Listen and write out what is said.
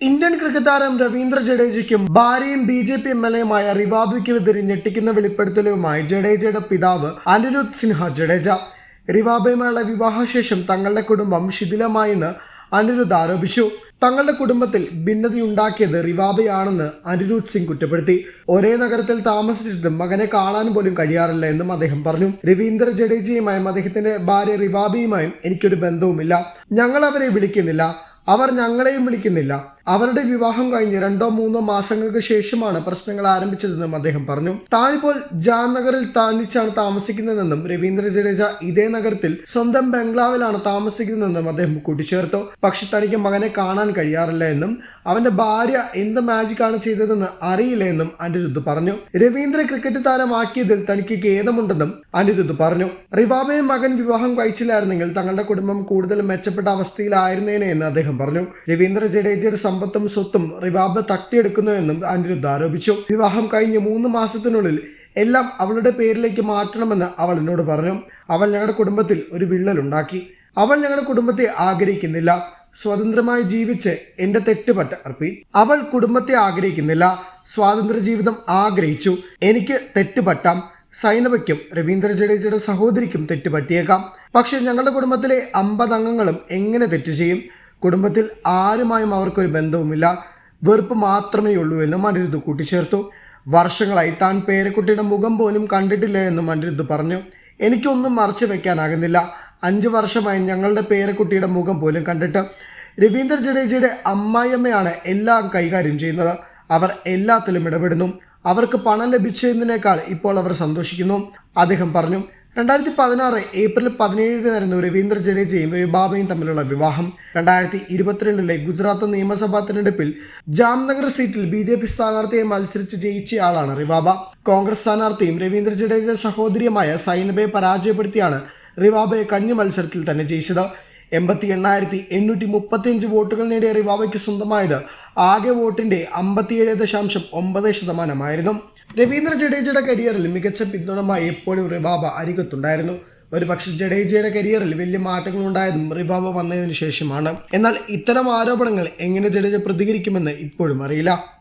Indian cricket താരം രവീന്ദ്ര ജഡേജയ്ക്കും ഭാര്യയും B J P M L എയുമായ റിവാബയ്ക്കുമെതിരെ ഞെട്ടിക്കുന്ന വെളിപ്പെടുത്തലുമായി ജഡേജയുടെ പിതാവ് അനിരുദ്ധ് സിൻഹ ജഡേജ. റിവാബയുമായുള്ള വിവാഹശേഷം തങ്ങളുടെ കുടുംബം ശിഥിലമായെന്ന് അനിരുദ്ധ് ആരോപിച്ചു. തങ്ങളുടെ കുടുംബത്തിൽ ഭിന്നതയുണ്ടാക്കിയത് റിവാബയാണെന്ന് അനിരുദ്ധ് സിംഗ് കുറ്റപ്പെടുത്തി. ഒരേ നഗരത്തിൽ താമസിച്ചിട്ടും മകനെ കാണാൻ പോലും കഴിയാറില്ല എന്നും അദ്ദേഹം പറഞ്ഞു. രവീന്ദ്ര ജഡേജയുമായും അദ്ദേഹത്തിന്റെ ഭാര്യ റിവാബയുമായും എനിക്കൊരു ബന്ധവുമില്ല. ഞങ്ങൾ അവരെ വിളിക്കുന്നില്ല. അവർ ഞങ്ങളെയും വിളിക്കുന്നില്ല. അവരുടെ വിവാഹം കഴിഞ്ഞ് രണ്ടോ മൂന്നോ മാസങ്ങൾക്ക് ശേഷമാണ് പ്രശ്നങ്ങൾ ആരംഭിച്ചതെന്നും അദ്ദേഹം പറഞ്ഞു. താനിപ്പോൾ ജാംനഗറിൽ താനിച്ചാണ് താമസിക്കുന്നതെന്നും രവീന്ദ്ര ജഡേജ ഇതേ നഗരത്തിൽ സ്വന്തം ബംഗ്ലാവിലാണ് താമസിക്കുന്നതെന്നും അദ്ദേഹം കൂട്ടിച്ചേർത്തു. പക്ഷെ തനിക്ക് മകനെ കാണാൻ കഴിയാറില്ല എന്നും അവന്റെ ഭാര്യ എന്ത് മാജിക്കാണ് ചെയ്തതെന്ന് അറിയില്ല എന്നും അനിരുദ്ധ് പറഞ്ഞു. രവീന്ദ്ര ക്രിക്കറ്റ് താരമാക്കിയതിൽ തനിക്ക് ഖേദമുണ്ടെന്നും അനിരുദ്ധ് പറഞ്ഞു. റിവാബയെ മകൻ വിവാഹം കഴിച്ചില്ലായിരുന്നെങ്കിൽ തങ്ങളുടെ കുടുംബം കൂടുതൽ മെച്ചപ്പെട്ട അവസ്ഥയിലായിരുന്നേനെ എന്ന് അദ്ദേഹം പറഞ്ഞു. രവീന്ദ്ര ജഡേജയുടെ സമ്പത്തും സ്വത്തും റിവാബ് തട്ടിയെടുക്കുന്നുവെന്നും അനിരുദ്ധ ആരോപിച്ചു. വിവാഹം കഴിഞ്ഞ് മൂന്ന് മാസത്തിനുള്ളിൽ എല്ലാം അവളുടെ പേരിലേക്ക് മാറ്റണമെന്ന് അവൾ എന്നോട് പറഞ്ഞു. അവൾ ഞങ്ങളുടെ കുടുംബത്തിൽ ഒരു വിള്ളലുണ്ടാക്കി. അവൾ ഞങ്ങളുടെ കുടുംബത്തെ ആഗ്രഹിക്കുന്നില്ല. സ്വതന്ത്രമായി ജീവിച്ച് എന്റെ തെറ്റുപറ്റ അർപ്പി. അവൾ കുടുംബത്തെ ആഗ്രഹിക്കുന്നില്ല. സ്വാതന്ത്ര്യ ജീവിതം ആഗ്രഹിച്ചു. എനിക്ക് തെറ്റുപറ്റാം. സൈനവയ്ക്കും രവീന്ദ്ര ജഡേജയുടെ സഹോദരിക്കും തെറ്റുപറ്റിയേക്കാം. പക്ഷേ ഞങ്ങളുടെ കുടുംബത്തിലെ അമ്പത് അംഗങ്ങളും എങ്ങനെ തെറ്റു ചെയ്യും? കുടുംബത്തിൽ ആരുമായും അവർക്കൊരു ബന്ധവുമില്ല. വെറുപ്പ് മാത്രമേ ഉള്ളൂ എന്നും അനിരുദ്ധ് കൂട്ടിച്ചേർത്തു. വർഷങ്ങളായി താൻ പേരക്കുട്ടിയുടെ മുഖം പോലും കണ്ടിട്ടില്ല എന്നും അനിരുദ്ധ് പറഞ്ഞു. എനിക്കൊന്നും മറച്ചു വയ്ക്കാനാകുന്നില്ല അഞ്ച് വർഷമായി ഞങ്ങളുടെ പേരക്കുട്ടിയുടെ മുഖം പോലും കണ്ടിട്ട്. രവീന്ദ്ര ജഡേജയുടെ അമ്മായിയമ്മയാണ് എല്ലാം കൈകാര്യം ചെയ്യുന്നത്. അവർ എല്ലാത്തിലും ഇടപെടുന്നു. അവർക്ക് പണം ലഭിച്ചതിനേക്കാൾ ഇപ്പോൾ അവർ സന്തോഷിക്കുന്നു. അദ്ദേഹം പറഞ്ഞു രണ്ടായിരത്തി പതിനാറ് ഏപ്രിൽ പതിനേഴിനായിരുന്നു രവീന്ദ്ര ജഡേജയും ബാബയും തമ്മിലുള്ള വിവാഹം. രണ്ടായിരത്തി ഇരുപത്തിരണ്ടിലെ ഗുജറാത്ത് നിയമസഭാ തെരഞ്ഞെടുപ്പിൽ ജാംനഗർ സീറ്റിൽ ബി ജെ പി സ്ഥാനാർത്ഥിയെ മത്സരിച്ച് ജയിച്ചയാളാണ് റിവാബ. കോൺഗ്രസ് സ്ഥാനാർത്ഥിയും രവീന്ദ്ര ജഡേജ സഹോദരിയുമായ സൈനബയെ പരാജയപ്പെടുത്തിയാണ് റിവാബയെ കഞ്ഞി മത്സരത്തിൽ തന്നെ ജയിച്ചത്. എൺപത്തി എണ്ണായിരത്തി എണ്ണൂറ്റി മുപ്പത്തിയഞ്ച് വോട്ടുകൾ നേടിയ റിവാവയ്ക്ക് സ്വന്തമായത്. ആകെ വോട്ടിന്റെ അമ്പത്തിയേഴ് ദശാംശം ഒമ്പത് ശതമാനമായിരുന്നു. രവീന്ദ്ര ജഡേജയുടെ കരിയറിൽ മികച്ച പിന്തുണമായി എപ്പോഴും റിവാബ അരികത്തുണ്ടായിരുന്നു. ഒരു പക്ഷേ ജഡേജയുടെ കരിയറിൽ വലിയ മാറ്റങ്ങൾ ഉണ്ടായതും റിവാബ വന്നതിന് ശേഷമാണ്. എന്നാൽ ഇത്തരം ആരോപണങ്ങൾ എങ്ങനെ ജഡേജ പ്രതികരിക്കുമെന്ന് ഇപ്പോഴും അറിയില്ല.